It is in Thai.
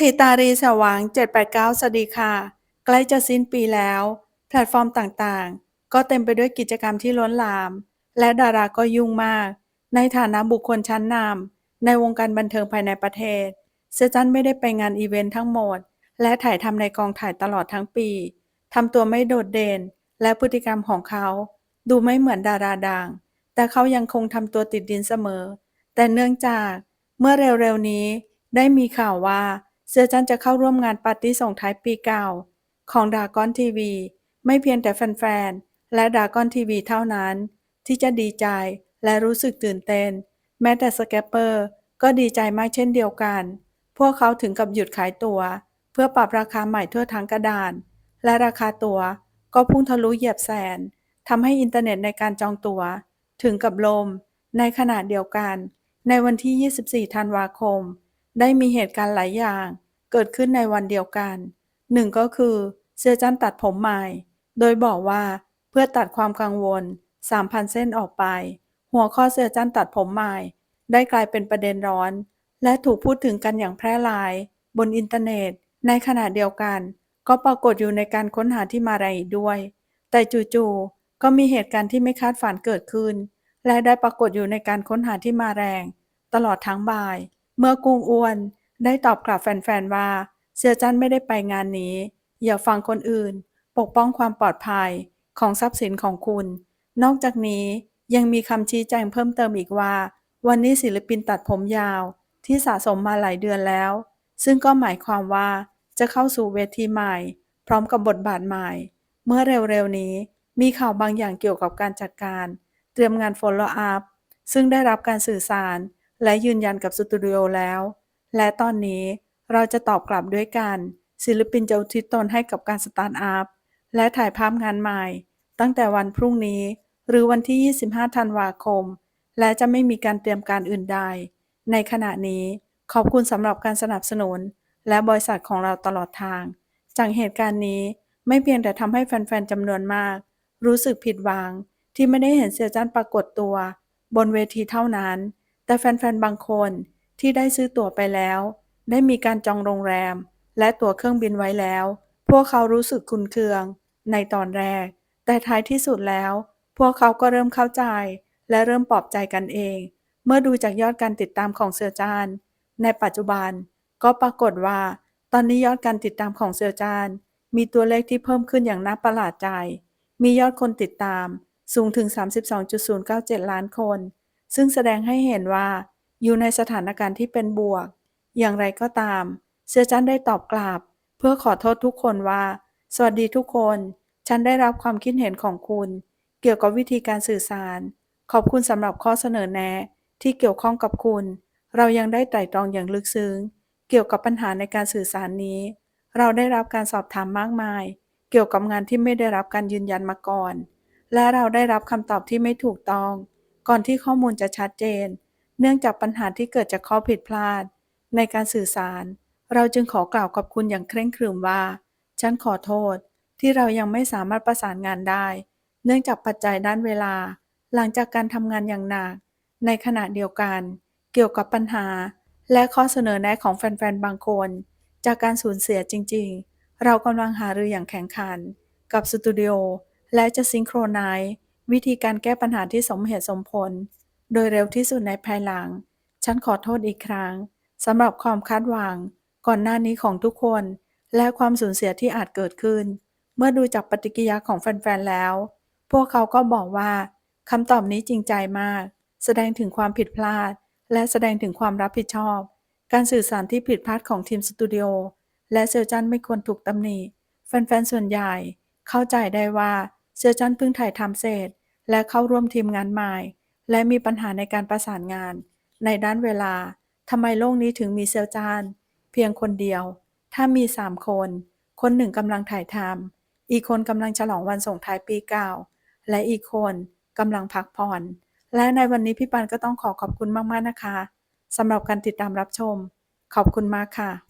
ทิตารีสว่าง 789 สวัสดีค่ะ ใกล้จะสิ้นปีแล้ว แพลตฟอร์มต่างๆ ก็เต็มไปด้วยกิจกรรมที่ล้นหลาม และดาราก็ยุ่งมาก ในฐานะบุคคลชั้นนำในวงการบันเทิงภายในประเทศ เซจันไม่ได้ไปงานอีเวนต์ทั้งหมด และถ่ายทำในกองถ่ายตลอดทั้งปีทำตัวไม่โดดเด่น และพฤติกรรมของเขา ดูไม่เหมือนดาราดัง แต่เขายังคงทำตัวติดดินเสมอ แต่เนื่องจาก เมื่อเร็วๆนี้ ได้มีข่าวว่า เสือจันจะเข้าร่วมงานปาร์ตี้ส่งท้ายปีเก่า ของดากอนทีวี ไม่เพียงแต่แฟนๆ และดากอนทีวีเท่านั้น ที่จะดีใจและรู้สึกตื่นเต้น แม้แต่สแกปเปอร์ก็ดีใจมากเช่นเดียวกัน พวกเขาถึงกับหยุดขายตัวเพื่อปรับราคาใหม่ทั่วทั้งกระดาน และราคาตั๋วก็พุ่งทะลุเหยียบแสนทำให้อินเทอร์เน็ตในการจองตั๋ว ถึงกับลม ในขณะเดียวกัน ในวันที่ 24 ธันวาคม ได้มีเหตุการณ์หลายอย่าง เกิดขึ้นในวันเดียวกันหนึ่งก็คือเสื้อจันตัดผมใหม่ โดยบอกว่าเพื่อตัดความกังวล 3,000 เส้นออกไป หัวข้อเสื้อจันตัดผมใหม่ ได้กลายเป็นประเด็นร้อน และถูกพูดถึงกันอย่างแพร่หลาย บนอินเทอร์เน็ต ในขณะเดียวกัน ก็ปรากฏอยู่ในการค้นหาที่มาแรด้วย แต่จู่ๆก็มีเหตุการณ์ที่ไม่คาดฝันเกิดขึ้น และได้ปรากฏอยู่ในการค้นหาที่มาแรง ตลอดทั้งบ่าย เมื่อกุ้งอ้วน ได้ตอบกลับแฟนๆว่า เสี่ยจันไม่ได้ไปงานนี้ อย่าฟังคนอื่น ปกป้องความปลอดภัยของทรัพย์สินของคุณ นอกจากนี้ยังมีคำชี้แจงเพิ่มเติมอีกว่า วันนี้ศิลปินตัดผมยาว ที่สะสมมาหลายเดือนแล้ว ซึ่งก็หมายความว่าจะเข้าสู่เวทีใหม่ พร้อมกับบทบาทใหม่ เมื่อเร็วๆนี้มีข่าวบางอย่างเกี่ยวกับการจัดการ เตรียมงาน follow up ซึ่งได้รับการสื่อสารและยืนยันกับสตูดิโอแล้ว และตอนนี้เราจะตอบกลับด้วยกัน ศิลปินจะอุทิศตนให้กับการสตาร์ทอัพ และถ่ายภาพงานใหม่ ตั้งแต่วันพรุ่งนี้ หรือวันที่ 25 ธันวาคม และจะไม่มีการเตรียมการอื่นใด ในขณะนี้ขอบคุณสำหรับการสนับสนุน และบริษัทของเราตลอดทาง จากเหตุการณ์นี้ไม่เพียงแต่ทำให้แฟนๆจำนวนมาก รู้สึกผิดหวังที่ไม่ได้เห็นเซียจันปรากฏตัว บนเวทีเท่านั้น แต่แฟนๆบางคน ที่ได้ซื้อตั๋วไปแล้ว ได้มีการจองโรงแรม และตั๋วเครื่องบินไว้แล้ว พวกเขารู้สึกคุณเคือง ในตอนแรก แต่ท้ายที่สุดแล้ว พวกเขาก็เริ่มเข้าใจ และเริ่มปลอบใจกันเอง เมื่อดูจากยอดการติดตามของเสือจาน ในปัจจุบัน ก็ปรากฏว่า ตอนนี้ยอดการติดตามของเสือจาน มีตัวเลขที่เพิ่มขึ้นอย่างน่าประหลาดใจ มียอดคนติดตามสูงถึง 32.097 ล้านคน ซึ่งแสดงให้เห็นว่า อยู่ในสถานการณ์ที่เป็นบวก อย่างไรก็ตาม เสื้อจันได้ตอบกลับ เพื่อขอโทษทุกคนว่า สวัสดีทุกคน ฉันได้รับความคิดเห็นของคุณ เกี่ยวกับวิธีการสื่อสาร ขอบคุณสำหรับข้อเสนอแนะที่เกี่ยวข้องกับคุณ เรายังได้ไตร่ตรองอย่างลึกซึ้ง เกี่ยวกับปัญหาในการสื่อสารนี้ เราได้รับการสอบถามมากมาย เกี่ยวกับงานที่ไม่ได้รับการยืนยันมาก่อน และเราได้รับคำตอบที่ไม่ถูกต้อง ก่อนที่ข้อมูลจะชัดเจน เนื่องจากปัญหาที่เกิดจากข้อผิดพลาด ในการสื่อสาร เราจึงขอกล่าวขอบคุณอย่างเคร่งครึมว่า ฉันขอโทษ ที่เรายังไม่สามารถประสานงานได้ เนื่องจากปัจจัยด้านเวลา หลังจากการทำงานอย่างหนัก ในขณะเดียวกัน เกี่ยวกับปัญหา และข้อเสนอแนะของแฟนๆบางคน จากการสูญเสียจริง ๆ เรากำลังหารืออย่างแข็งขัน กับสตูดิโอและจะซิงโครไนซ์วิธีการแก้ปัญหาที่สมเหตุสมผล โดยเร็วที่สุดในภายหลัง ฉันขอโทษอีกครั้งสำหรับความคาดหวัง ก่อนหน้านี้ของทุกคน และความสูญเสียที่อาจเกิดขึ้น เมื่อดูจากปฏิกิริยาของแฟนๆแล้ว พวกเขาก็บอกว่าคำตอบนี้จริงใจมาก แสดงถึงความผิดพลาด และแสดงถึงความรับผิดชอบ การสื่อสารที่ผิดพลาดของทีมสตูดิโอและเซอร์จันไม่ควรถูกตำหนิแฟนๆส่วนใหญ่ เข้าใจได้ว่าเซอร์จันเพิ่งถ่ายทำเสร็จ และเข้าร่วมทีมงานใหม่ และมีปัญหาในการประสานงาน ในด้านเวลาทำไมโลกนี้ถึงมีเซลจาน เพียงคนเดียว ถ้ามีสามคน คนหนึ่งกำลังถ่ายทำอีกคนกำลังฉลองวันส่งท้ายปีเก่า และอีกคนกำลังพักผ่อน และในวันนี้พี่ปันก็ต้องขอขอบคุณมากๆนะคะสำหรับการติดตามรับชม ขอบคุณมากค่ะ